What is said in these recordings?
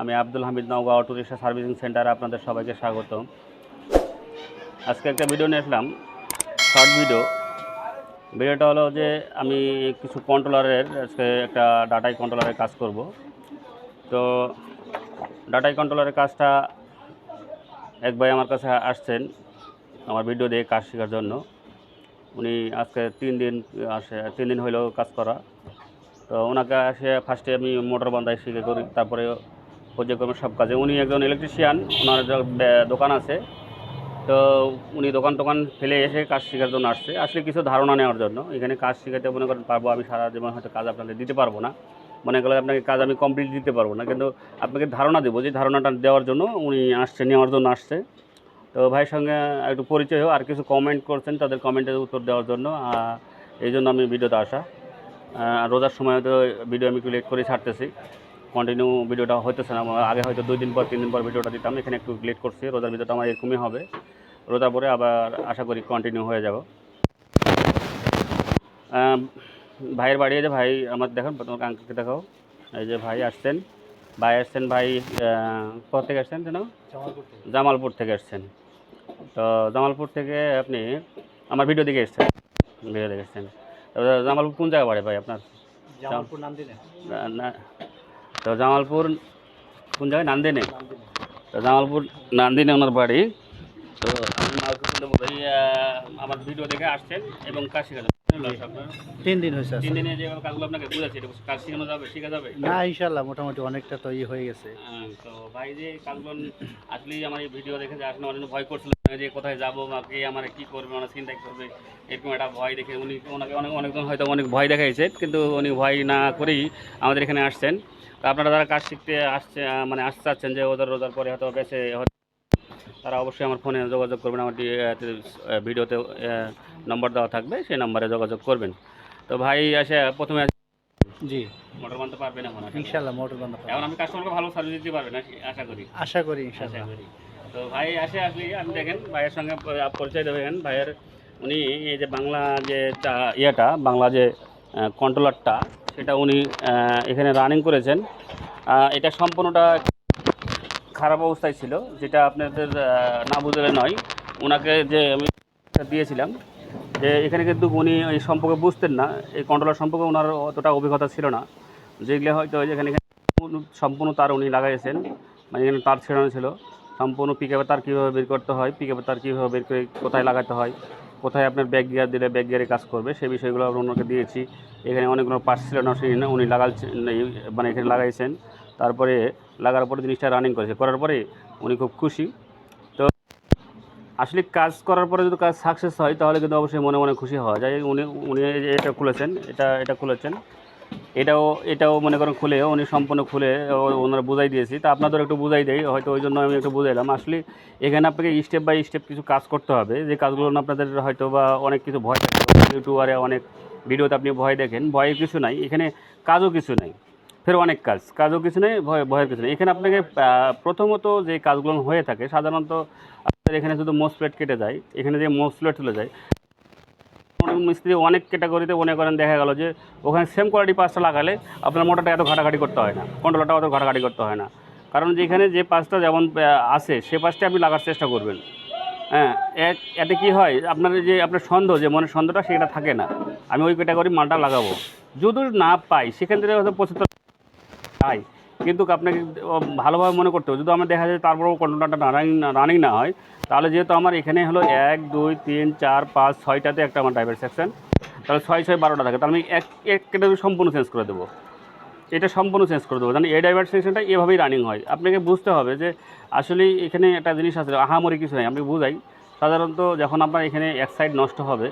আমি Abdul Hamid Naogaon tourist servicing সেন্টারে আপনাদের সবাইকে স্বাগত। আজকে একটা ভিডিও নিয়ে আসলাম শর্ট ভিডিও ভিডিওটা হলো যে আমি কিছু কন্ট্রোলারের আজকে একটা ডাটাই কন্ট্রোলারের কাজ করব। তো ডাটাই কন্ট্রোলারের কাজটা এক ভাই আমার কাছে আসছেন আমার ভিডিও দিয়ে কাজ শেখার জন্য। উনি আজকে তিন দিন আসে, তিন দিন হইল কাজ করা। তো ওনাকে আসে ফার্স্টে আমি মোটর বান্ধাই শিখে করি, তারপরে পর্যায়ক্রমে সব কাজে। উনি একজন ইলেকট্রিশিয়ান ওনার দোকান আছে। তো উনি দোকান টোকান ফেলে এসে কাজ শেখার জন্য আসছে। আসলে কিছু ধারণা নেওয়ার জন্য। এখানে কাজ শেখাতে মনে করেন পারব আমি সারা জীবন হয়তো কাজ আপনাদের দিতে পারব না। মনে করলে আপনাকে কাজ আমি কমপ্লিট দিতে পারব না। কিন্তু আপনাকে ধারণা দেবো যে ধারণাটা দেওয়ার জন্য উনি আসছে, নেওয়ার জন্য আসছে। তো ভাইয়ের সঙ্গে একটু পরিচয় আর কিছু কমেন্ট করছেন, তাদের কমেন্টের উত্তর দেওয়ার জন্য। এই জন্য আমি ভিডিওতে আসা। রোজার সময় তো ভিডিও আমি একটু লেট করে ছাড়তেছি। কন্টিনিউ ভিডিওটা হইতেছে না। আগে হয়তো দুই দিন পর তিন দিন পর ভিডিওটা দিতাম। এখানে একটু লেট করছি। রোজার ভিডিওটা আমার এরকমই হবে। রোজার পরে আবার আশা করি কন্টিনিউ হয়ে যাব। ভাইয়ের বাড়ি যে ভাই আমার দেখুন তোমার আঙ্কেলকে দেখাও। এই যে ভাই আসছেন। ভাই আসছেন ভাই কোথা থেকে আসছেন যেন? জামালপুর। থেকে আসছেন। তো জামালপুর থেকে আপনি আমার ভিডিও দিকে এসছেন। ভিডিও দেখে এসছেন। জামালপুর কোন জায়গা বাড়ি ভাই আপনার? জামালপুর নাম দিলেন না- না- তো জামালপুর, কোন জায়গায়? নান্দিনে। তো জামালপুর, নান্দিনে ওনার বাড়ি। তো আমার ভিডিও দেখে আসছেন এবং কাশিগঞ্জ। তিন দিন হয়েছে তিন দিনে যে কাজগুলো আপনাকে বুঝাচ্ছি এটা কাজ শেখানো যাবে শেখা যাবে? না ইনশাল্লাহ মোটামুটি অনেকটা তো ইয়ে হয়ে গেছে। তো ভাই যে কাজগুলো আসলেই আমার এই ভিডিও দেখে যে আসলে অনেক ভয় করছিল যে কোথায় যাব বা কে আমার কি করবে করবে এরকম একটা ভয় দেখে উনি ওনাকে অনেক অনেকজন হয়তো অনেক ভয় দেখাইছে কিন্তু উনি ভয় না করেই আমাদের এখানে আসছেন। তো আপনারা যারা কাজ শিখতে আসছে মানে আসতে চাচ্ছেন যে ওদের রোজার পরে হয়তো বেঁচে তারা অবশ্যই আমার ফোনে যোগাযোগ করবেন আমার ভিডিওতে নম্বর দেওয়া থাকবে সেই নম্বরে যোগাযোগ করবেন। তো ভাই আসে প্রথমে জি। মোটর বানতে পারবেন এখন। ইনশাল্লাহ মোটর বন্ধ এখন আমি কাস্টমারকে ভালো সার্ভিস দিতে পারবেন আশা- আশা করি। আশা করি আশা করি। তো ভাই আসে আসলে আপনি দেখেন ভাইয়ের সঙ্গে পরিচয় দেবেন ভাইয়ের উনি এই যে বাংলা যে ইয়েটা বাংলা যে কন্ট্রোলারটা সেটা উনি এখানে রানিং করেছেন। এটা সম্পূর্ণটা খারাপ অবস্থায় ছিল, যেটা আপনাদের না বুঝলে নয়। ওনাকে যে আমি দিয়েছিলাম, যে এখানে কিন্তু উনি এই সম্পর্কে বুঝতেন না, এই কন্ট্রোলার সম্পর্কে ওনার অতটা অভিজ্ঞতা ছিল না। যেগুলো হয়তো এখানে সম্পূর্ণ- তার উনি লাগাইছেন মানে এখানে তার ছেড়ানো ছিল। সম্পূর্ণ পিকআপে তার কীভাবে বের করতে হয় পিকআপে তার কীভাবে বের করে কোথায় লাগাতে হয়, কোথায় আপনার ব্যাগ গিয়ার দিলে ব্যাগ গিয়ারে কাজ করবে, সেই বিষয়গুলো আমরা ওনাকে দিয়েছি। এখানে অনেকগুলো পার্টস ছিল না, সেই উনি লাগাচ্ছেন মানে এখানে লাগাইছেন। তারপরে লাগার পরে জিনিসটা রানিং করেছে। করার পরে উনি খুব খুশি। তো আসলে কাজ করার পরে যদি কাজ সাকসেস হয়, তাহলে কিন্তু অবশ্যই মনে মনে খুশি হওয়া। যায় উনি উনি এটা খুলেছেন, এটা এটা খুলেছেন। এটাও এটাও মনে করেন খুলে, উনি সম্পূর্ণ খুলে ওনারা বুঝাই দিয়েছি। তা আপনাদের একটু বুঝাই দেয় হয়তো ওই জন্য আমি একটু বুঝাইলাম। আসলে এখানে আপনাকে স্টেপ বাই স্টেপ কিছু কাজ করতে হবে। যে কাজগুলো আপনাদের হয়তো বা অনেক কিছু ভয় থাকে। ইউটিউবারে অনেক ভিডিওতে আপনি ভয় দেখেন। ভয়ের কিছু নাই। এখানে কাজও কিছু নাই। ফের অনেক কাজ, কাজও কিছু নেই, ভয়, ভয়ের কিছু নেই। এখানে আপনাকে প্রথমত যে কাজগুলো হয়ে থাকে, সাধারণত আপনাদের এখানে শুধু মোস্ট প্লেট কেটে যায়, এখানে যে মোস্ট প্লেট চলে যায় মিস্ত্রি অনেক ক্যাটাগরিতে মনে করেন দেখা গেল যে ওখানে সেম কোয়ালিটি পাঁচটা লাগালে আপনার মোটরটা এত ঘাটাঘাটি করতে হয় না কন্ট্রোলারটা অত ঘাটাঘাটি করতে হয় না। কারণ যেখানে যে পাঁচটা যেমন আছে, সে পাঁচটা আপনি লাগার চেষ্টা করবেন। হ্যাঁ এতে কী হয়, আপনার যে, আপনার সন্দেহ যে মনের সন্দেহটা সেটা থাকে না। আমি ওই ক্যাটাগরি মালটা লাগাবো। যদি না পাই, সেখান থেকে হয়তো পঁচাত্তর পাই কিন্তু আপনাকে ভালোভাবে মনে করতে হবে। যদি আমার দেখা যায় তারপরেও কন্ট্রোলারটা রানিং রানিং না হয়, তাহলে যেহেতু আমার এখানে হলো এক, দুই, তিন, চার, পাঁচ, ছয়টাতে একটা আমার ড্রাইভার সেকশন তাহলে ছয় ছয়, বারোটা থাকে। তাহলে আমি এক এক ক্যাটাগরি সম্পূর্ণ চেঞ্জ করে দেবো। এটা সম্পূর্ণ চেঞ্জ করে দেবো। জানি এই ড্রাইভার সেকশনটা এভাবেই রানিং হয়। আপনাকে বুঝতে হবে যে আসলে এখানে একটা জিনিস আছে, আহামরি কিছু নাই। আমি বুঝাই। সাধারণত যখন আপনার এখানে এক সাইড নষ্ট হবে,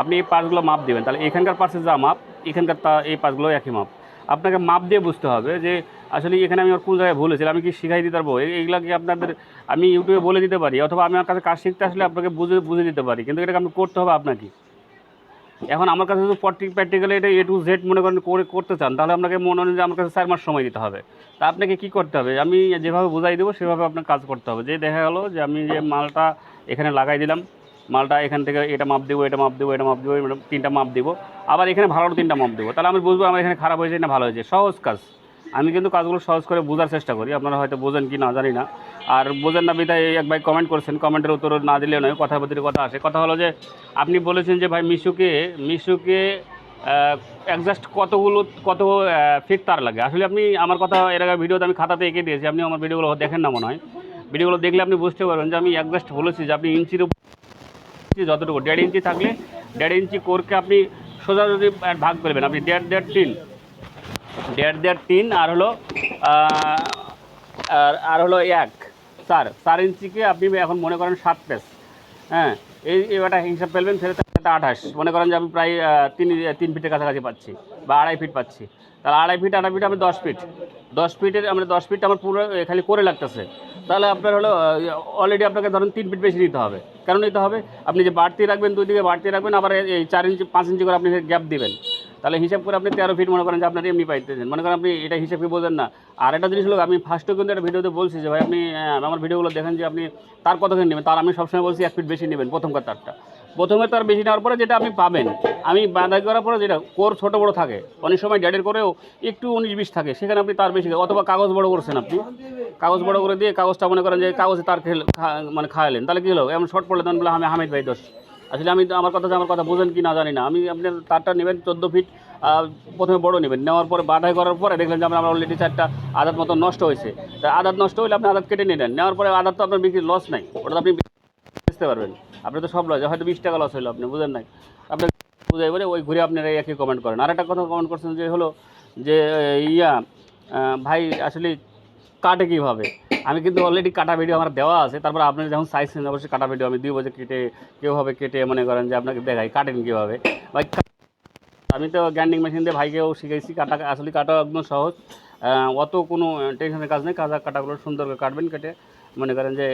আপনি এই পার্টসগুলো মাপ দেবেন। তাহলে এখানকার পার্সের যা মাপ, এখানকার তা, এই পার্টসগুলো একই মাপ। আপনাকে মাপ দিয়ে বুঝতে হবে যে আসলে এখানে আমি আর কোন জায়গায় ভুল আমি কি শিখাই দিতে পারব? এই- এইগুলা কি আপনাদের আমি ইউটিউবে বলে দিতে পারি? অথবা আমি আমার কাছে কাজ শিখতে আসলে আপনাকে বুঝে বুঝে দিতে পারি, কিন্তু এটাকে আপনি করতে হবে আপনাকে। এখন আমার কাছে যদি প্র্যাকটিক্যালি এটা এ টু জেড মনে করেন করে, করতে চান, তাহলে আপনাকে মনে হয় যে আমার কাছে চার মাস সময় দিতে হবে। তা আপনাকে কি করতে হবে? আমি যেভাবে বুঝাই দেবো, সেভাবে আপনার কাজ করতে হবে। যে দেখা গেলো যে আমি যে মালটা এখানে লাগাই দিলাম মালটা এখান থেকে এটা মাপ দেবো, এটা মাপ দেবো, এটা মাপ দেবো তিনটা মাপ দেবো। আবার এখানে ভালো তিনটা মাপ দেবো। তাহলে আমি বুঝব আমার এখানে খারাপ হয়েছে না ভালো হয়েছে। সহজ কাজ। আমি কিন্তু কাজগুলো সহজ করে বোঝার চেষ্টা করি। আপনারা হয়তো বোঝেন কি না জানি না। আর বোঝেন না বিধায় এক ভাই কমেন্ট করছেন। কমেন্টের উত্তর না দিলে নয়, কথা প্রতিটি কথা আসে। কথা হলো যে, আপনি বলেছেন যে ভাই মিশুকে মিশুকে একজাস্ট কতগুলো, কত ফিট তার লাগে? আসলে আপনি আমার কথা এর আগে ভিডিওতে আমি খাতাতে এঁকে দিয়েছি। আপনি আমার ভিডিওগুলো দেখেন না মনে হয়। ভিডিওগুলো দেখলে আপনি বুঝতে পারবেন যে আমি একজাস্ট বলেছি যে আপনি ইঞ্চির উপর যতটুকু, দেড় ইঞ্চি থাকলে দেড় ইঞ্চি কোরকে আপনি সোজা যদি ভাগ করবেন আপনি দেড় দেড় তিন। দেড় দেড় তিন আর হলো আর আর হলো এক, চার। চার ইঞ্চিকে আপনি এখন মনে করেন সাত পেস। হ্যাঁ এই এবারটা হিসাব ফেলবেন সেটা সেটা আঠাশ। মনে করেন যে আমি প্রায় তিন তিন ফিটের কাছাকাছি পাচ্ছি বা আড়াই ফিট পাচ্ছি। তাহলে আড়াই ফিট আড়াই ফিট আমি দশ ফিট। দশ ফিটের আমরা দশ ফিট আমার পুরো খালি করে লাগতেছে। তাহলে আপনার হলো অলরেডি আপনাকে ধরুন তিন ফিট বেশি নিতে হবে। কেন নিতে হবে? আপনি যে বাড়তি রাখবেন, দুই দিকে বাড়তি রাখবেন, আবার এই চার ইঞ্চি, পাঁচ ইঞ্চি করে আপনি গ্যাপ দিবেন। তাহলে হিসাব করে আপনি তেরো ফিট মনে করেন যে আপনার এমনি পাইতেছেন। মনে করেন আপনি এটা হিসাব কি বোঝেন না। আর একটা জিনিস হলো, আমি ফার্স্টও কিন্তু একটা ভিডিওতে বলছি যে, ভাই, আপনি আমার ভিডিওগুলো দেখেন যে, আপনি তার কতখানি নেবেন? তার আমি সবসময় বলছি এক ফিট বেশি নেবেন, প্রথমকার তারটা। প্রথমে তার বেশি নেওয়ার পরে যেটা আপনি পাবেন, আমি বাঁধাই করার পরে যেটা, কোর ছোট বড় থাকে। অনেক সময় ড্যাডের করেও একটু উনিশ বিশ থাকে, সেখানে আপনি তার বেশি অথবা কাগজ বড় করছেন আপনি। কাগজ বড় করে দিয়ে কাগজটা মনে করেন যে, কাগজে তার খেল মানে খাওয়ালেন। তাহলে কী হলো? এমন শর্ট পড়লে তখন বলে, আমি হামিদ ভাই দোষ। আসলে আমি আমার কথা আমার কথা বোঝেন কি না জানি না। আমি আপনার তারটা নেবেন চোদ্দ ফিট প্রথমে বড় নেবেন। নেওয়ার পরে বাধাই করার পরে দেখলেন যে আমার অলরেডি চারটা আদাত মতো নষ্ট হয়েছে। তা আদাত নষ্ট হলে আপনি আদাত কেটে নিলেন নেওয়ার পরে আদাত তো আপনার বিক্রি লস নাই। ওটা তো আপনি বুঝতে পারবেন। আপনি তো সব লস হয়তো বিশ টাকা লস হলো আপনি, বুঝেন নাই। আপনি বুঝে বলে ওই ঘুরে আপনারা একই কমেন্ট করেন। আর একটা কথা কমেন্ট করছেন যে হলো যে ইয়া ভাই আসলে কাটে কীভাবে? আমি কিন্তু অলরেডি কাটা ভিডিও আমার দেওয়া আছে। তারপর আপনি যখন চাইছেন অবশ্যই কাটা ভিডিও আমি দিব যে কেটে, কীভাবে কেটে মনে করেন যে আপনাকে দেখাই, কাটেন কীভাবে? ভাই, আমি তো গ্যান্ডিং মেশিন দিয়ে ভাইকেও শিখেছি কাটা আসলে কাটা একদম সহজ। অত কোনো টেনশনের কাজ নেই, কাজা কাটাগুলো সুন্দর করে কাটবেন, কেটে মনে করেন যে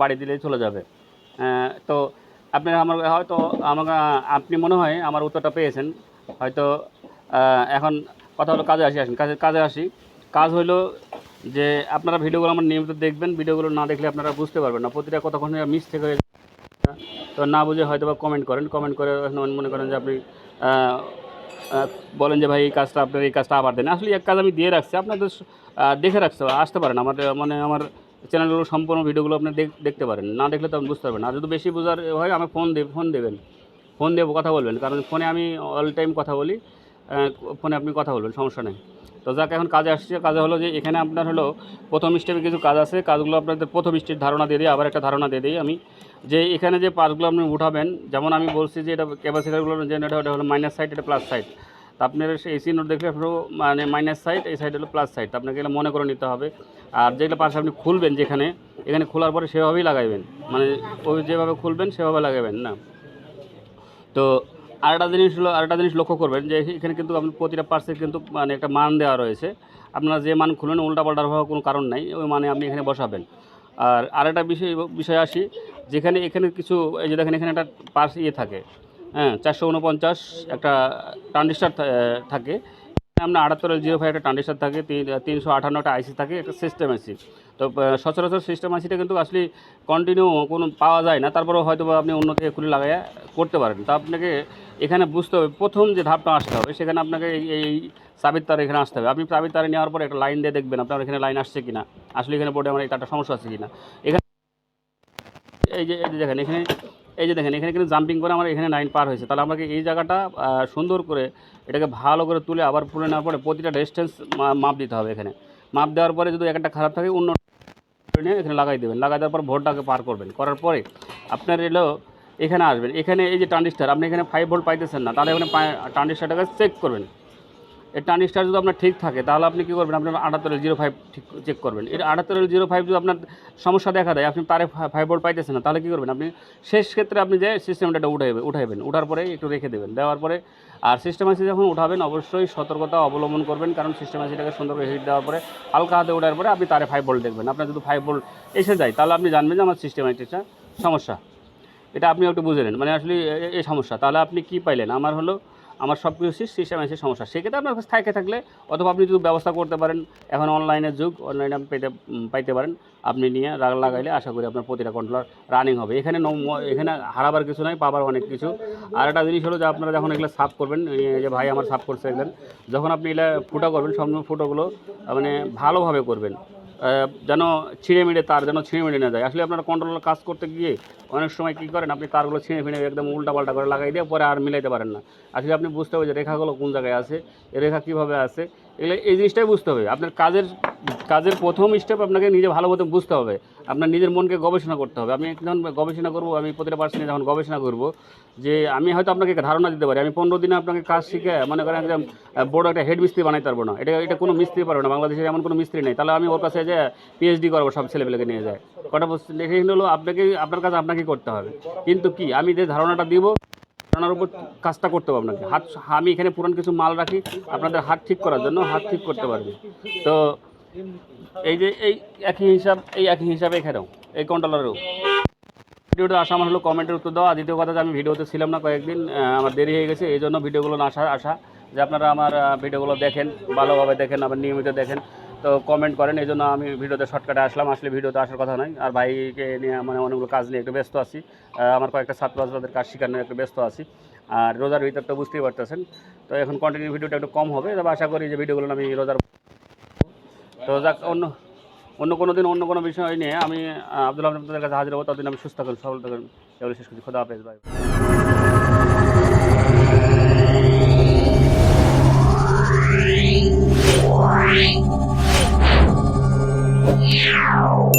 বাড়ি দিলেই চলে যাবে। তো আপনি আমার, হয়তো আমাকে, আপনি মনে হয় আমার উত্তরটা পেয়েছেন। হয়তো এখন কথা হলো কাজে আসি, আসেন, কাজে কাজে আসি। কাজ হলো যে আপনারা ভিডিওগুলো আমার নিয়মিত দেখবেন, ভিডিওগুলো না দেখলে আপনারা বুঝতে পারবেন না। প্রতিটা কতক্ষণ মিস্টেক হয়ে যায়। তো না বুঝে হয়তো বা কমেন্ট করেন। কমেন্ট করে মনে করেন যে আপনি বলেন যে ভাই এই কাজটা আপনার, এই কাজটা আবার দেন। আসলে এক কাজ আমি দিয়ে রাখছি। আপনাদের দেখে রাখতে আসতে পারেন। আমার মানে আমার চ্যানেলগুলো সম্পূর্ণ ভিডিওগুলো আপনি দেখ- দেখতে পারেন। না দেখলে তো আপনি বুঝতে পারবেন আর যদি বেশি বোঝার হয়, আমি ফোন দেব ফোন দেবেন। ফোন দেবো কথা বলবেন। কারণ ফোনে আমি অল টাইম কথা বলি। ফোনে আপনি কথা বলবেন। সমস্যা নেই। তো যাক, এখন কাজে আসছে। কাজে হলো যে এখানে আপনার হলো প্রথম স্টেপে কিছু কাজ আছে। কাজগুলো আপনাদের প্রথম স্টেপ ধারণা দিয়ে দিই, আবার একটা ধারণা দিয়ে দিই আমি। যে এখানে যে পার্টগুলো আপনি উঠাবেন, যেমন আমি বলছি যে এটা ক্যাপাসিটারগুলো যে এটা এটা হলো মাইনাস সাইড এটা প্লাস সাইড আপনার এসি নোট দেখলে আপনার মানে মাইনাস সাইড এই সাইড হলো প্লাস সাইড আপনাকে এটা মনে করে নিতে হবে। আর যেগুলো পাশে আপনি খুলবেন যেখানে, এখানে খোলার পরে সেভাবেই লাগাইবেন। মানে ওই যেভাবে খুলবেন, সেভাবে লাগাবেন না। তো আরেকটা জিনিস হলো, আরেকটা জিনিস লক্ষ্য করবেন যে এখানে কিন্তু আপনি প্রতিটা পার্সে কিন্তু মানে একটা মান দেওয়া রয়েছে। আপনারা যে মান খুলবেন উল্টাপাল্টার হওয়ার কোনো কারণ নাই, ওই মানে আপনি এখানে বসাবেন। আর আরেকটা বিষয় বিষয় আসি, যেখানে, এখানে কিছু, এই যে দেখেন, এখানে একটা পার্স ইয়ে থাকে। হ্যাঁ চারশো উনপঞ্চাশ একটা ট্রানজিস্টার থাকে। আপনার আটাত্তর জিরো ফাইভ একটা ট্রানজিস্টার থাকে, তিন- তিনশো আটান্ন একটা আইসি থাকে, একটা সিস্টেম আইসি তো সচরাচর সিস্টেম আইসিটা কিন্তু আসলে কন্টিনিউ কোনো পাওয়া যায় না। তারপরেও হয়তো আপনি অন্য থেকে খুলে লাগাইয়া করতে পারেন। তা আপনাকে এখানে বুঝতে হবে, প্রথম যে ধাপটা আসতে হবে, সেখানে আপনাকে এই এই চাবির তার এখানে আসতে হবে। আপনি চাবির তারে নেওয়ার পরে একটা লাইন দিয়ে দেখবেন আপনার এখানে লাইন আসছে কিনা, আসলে এখানে বোর্ডে আমার একটা সমস্যা আছে কিনা। এখানে এই যে এই যে দেখেন, এখানে, এই যে দেখেন, এখানে কিন্তু জাম্পিং করে আমার এখানে লাইন পার হয়েছে। তাহলে আমাকে এই জায়গাটা সুন্দর করে এটাকে ভালো করে তুলে আবার পুলে নেওয়ার পরে প্রতিটা ডিস্টেন্স মাপ দিতে হবে এখানে। মাপ দেওয়ার পরে যদি একটা খারাপ থাকে, অন্য নিয়ে এখানে লাগাই দেবেন। লাগাই দেওয়ার পর ভোল্টটাকে পার করবেন। করার পরে আপনার এলো, এখানে আসবেন। এখানে এই যে ট্রানজিস্টার আপনি এখানে ফাইভ ভোল্ট পাইতেছেন না, তাহলে এখানে ট্রানজিস্টারটাকে চেক করবেন। এই ট্রানজিস্টার যদি আপনার ঠিক থাকে, তাহলে আপনি কী করবেন? আপনার আটাত্তর জিরো ফাইভ ঠিক চেক করবেন। এর আটাত্তর জিরো ফাইভ যদি আপনার সমস্যা দেখা দেয়, আপনি তারে ফাইভ ভোল্ট পাইতেছেন না, তাহলে কী করবেন? আপনি শেষ ক্ষেত্রে আপনি যে সিস্টেমটা উঠাইবেন উঠাইবেন, উঠার পরে একটু রেখে দেবেন। দেওয়ার পরে আর সিস্টেম আসি যখন উঠাবেন, অবশ্যই সতর্কতা অবলম্বন করবেন, কারণ সিস্টেম আসিটাকে সুন্দর করে হিট দেওয়ার পরে, হালকা হাতে ওঠার পরে আপনি তারে ফাইভ ভোল্ট দেখবেন। আপনার যদি ফাইভ ভোল্ট এসে যায়, তাহলে আপনি জানবেন যে আমার সিস্টেম আসিটা সমস্যা। এটা আপনি একটু বুঝে নেন। মানে আসলে এই সমস্যা। তাহলে আপনি কি পাইলেন? আমার হলো আমার সব কিছু সিস্টেম আছে সমস্যা। সেক্ষেত্রে আপনার কাছে থাকে থাকলে অথবা আপনি যদি ব্যবস্থা করতে পারেন, এখন অনলাইনের যুগ অনলাইনে আপনি পেতে পাইতে পারেন। আপনি নিয়ে রা- লাগাইলে আশা করি আপনার প্রতিটা কন্ট্রোলার রানিং হবে। এখানে এখানে হারাবার কিছু নয় পাবার অনেক কিছু। আর একটা জিনিস হলো যে আপনারা যখন এগুলো সাফ করবেন যে ভাই আমার সাফ করছে একজন, যখন আপনি এগুলো ফুটা করবেন সব ফুটোগুলো মানে ভালোভাবে করবেন। যেন ছিঁড়ে মিড়ে তার যেন ছিঁড়ে মিড়ে না যায়। আসলে আপনারা কন্ট্রোলার কাজ করতে গিয়ে অনেক সময় কী করেন, আপনি তারগুলো ছিঁড়ে ফিঁড়ে একদম উল্টা পাল্টা করে লাগাই দিয়ে পরে আর মিলাইতে পারেন না। আসলে আপনি বুঝতে হবে যে রেখাগুলো কোন জায়গায় আছে রেখা কীভাবে আছে এগুলো এই জিনিসটাই বুঝতে হবে। আপনার কাজের কাজের প্রথম স্টেপ আপনাকে নিজে ভালো মতো বুঝতে হবে। আপনার নিজের মনকে গবেষণা করতে হবে। আমি যখন গবেষণা করব, আমি প্রতিটা পার্সেন্টে যখন গবেষণা করব, যে আমি হয়তো আপনাকে ধারণা দিতে পারি। আমি পনেরো দিনে আপনাকে কাজ শিখে মনে করেন একদম বড় একটা হেড মিস্ত্রি বানাইতে পারব না। এটা এটা কোনো মিস্ত্রি পারবে না। বাংলাদেশের এমন কোনো মিস্ত্রি নেই। তাহলে আমি ওর কাছে যে পিএইচডি করব, সব ছেলেপেলেকে নিয়ে যায়। কটা হলো আপনাকে, আপনার কাছে আপনাকে করতে হবে। কিন্তু কি? আমি যে ধারণাটা দিব ধারণার উপর কাজটা করতে হবে আপনাকে। হাত, আমি এখানে পুরান কিছু মাল রাখি, আপনাদের হাত ঠিক করার জন্য হাত ঠিক করতে পারবে। তো এই যে এই একই হিসাব, এই একই হিসাবে এখানেও, এই কন্ট্রোলারেও। ভিডিওটা আসা আমার হলো কমেন্টের উত্তর দেওয়া দ্বিতীয় কথা যে আমি ভিডিওতে ছিলাম না কয়েকদিন আমার দেরি হয়ে গেছে, এই জন্য ভিডিওগুলো আসা আসা যে আপনারা আমার ভিডিওগুলো দেখেন, ভালোভাবে দেখেন, আবার নিয়মিত দেখেন। তো কমেন্ট করেন, এই জন্য আমি ভিডিওতে শর্টকাটে আসলাম। আসলে ভিডিওতে আসার কথা নয়। আর ভাইকে নিয়ে মানে অনেকগুলো কাজ নিয়ে একটু ব্যস্ত আছি। আমার কয়েকটা ছাত্র আছে, তাদের কাজ শেখার নিয়ে একটু ব্যস্ত আছি। আর রোজার ভিতর তো বুঝতেই পারতেছেন। তো এখন কন্টিনিউ ভিডিওটা একটু কম হবে। তবে আশা করি যে ভিডিওগুলো আমি রোজার তো যাক, অন্য অন্য কোনো দিন অন্য কোনো বিষয় নিয়ে আমি আব্দুল আহমেদ কাছে হাজির হব। ততদিন আমি সুস্থ থাকুন সফল থাকুন। এগুলো শেষ করছি। খোদা হাফেজ, ভাই। Ciao.